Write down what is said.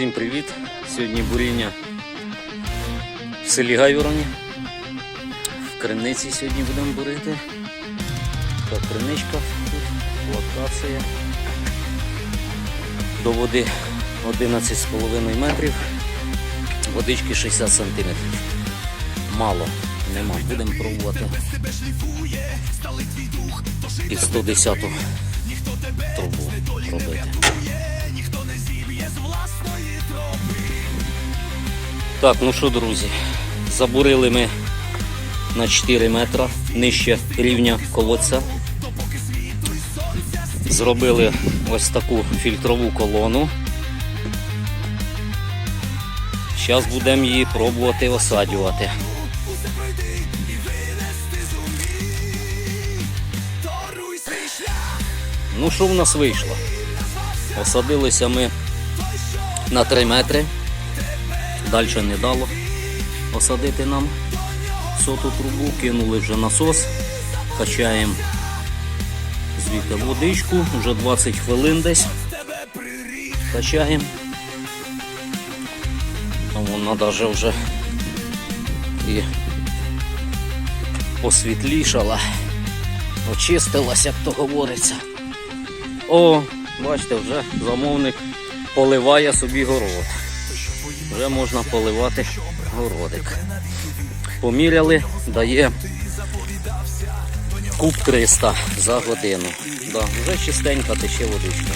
Всім привіт! Сьогодні буріння в селі Гайвороні. В криниці сьогодні будемо бурити. Така криничка, локація. До води 11,5 метрів, водички 60 сантиметрів. Мало, нема. Будемо пробувати під 110 Так, ну що, друзі, забурили ми на 4 метри нижче рівня колодця. Зробили ось таку фільтрову колону. Зараз будемо її пробувати осаджувати. Ну, що в нас вийшло? Осадилися ми на 3 метри. Далі не дало осадити нам соту трубу, кинули вже насос, качаємо звідти водичку, вже 20 хвилин десь качаємо. Вона навіть вже і посвітлішала, очистилась, як то говориться. О, бачите, вже замовник поливає собі город. Вже можна поливати городик. Поміряли, дає куб 300 за годину. Да, вже чистенька тече водичка.